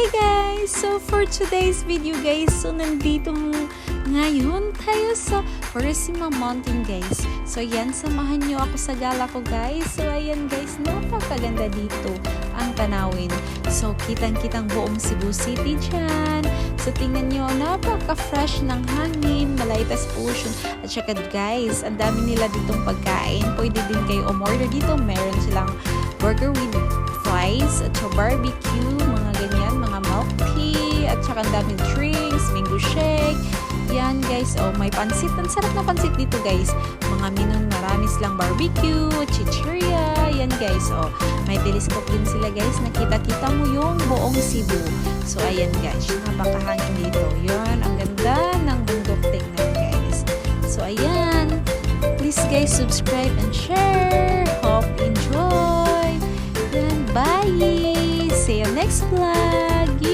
Hey guys! So for today's video guys, so nandito ngayon tayo sa Purisima Mountain guys. So yan, samahan nyo ako sa gala ko guys. So ayan guys, napakaganda dito ang tanawin. So kitang-kitang buong Cebu City dyan. So tingnan nyo, napaka-fresh ng hangin, malaitas ocean. At saka guys, ang dami nila ditong pagkain. Pwede din kayo umorder dito. Meron silang burger with fries, at barbecue, ganyan, mga milk tea, at saka ang daming drinks, mango shake. Yan guys, oh may pansit. Ang sarap na pansit dito guys. Mga minun, marami silang barbecue, chichirya. Yan guys, oh may telescope din sila guys. Nakita-kita mo yung buong Cebu. So ayan guys, napakahangin dito. Yan, ang ganda ng bundok tingnan guys. So ayan, please guys subscribe and share. Hope enjoy. Then bye. next lagi.